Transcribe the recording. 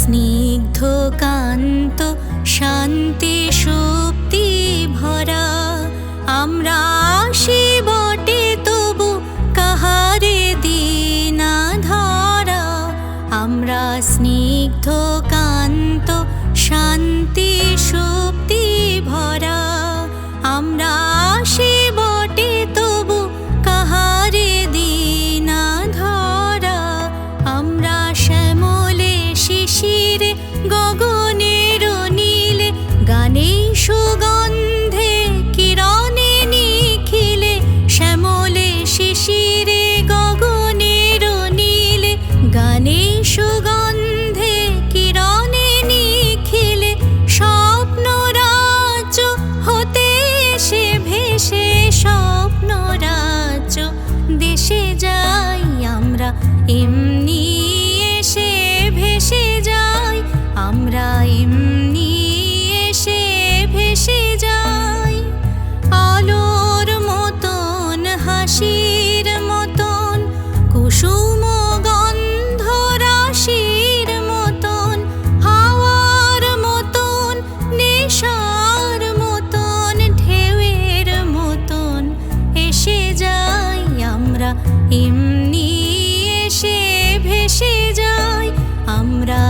स्निग्धो कान्तो शान्तिषु হতে সে ভেসে স্বপ্ন রাজ্য দেশে যাই আমরা এমনি ভেসে যাই আমরা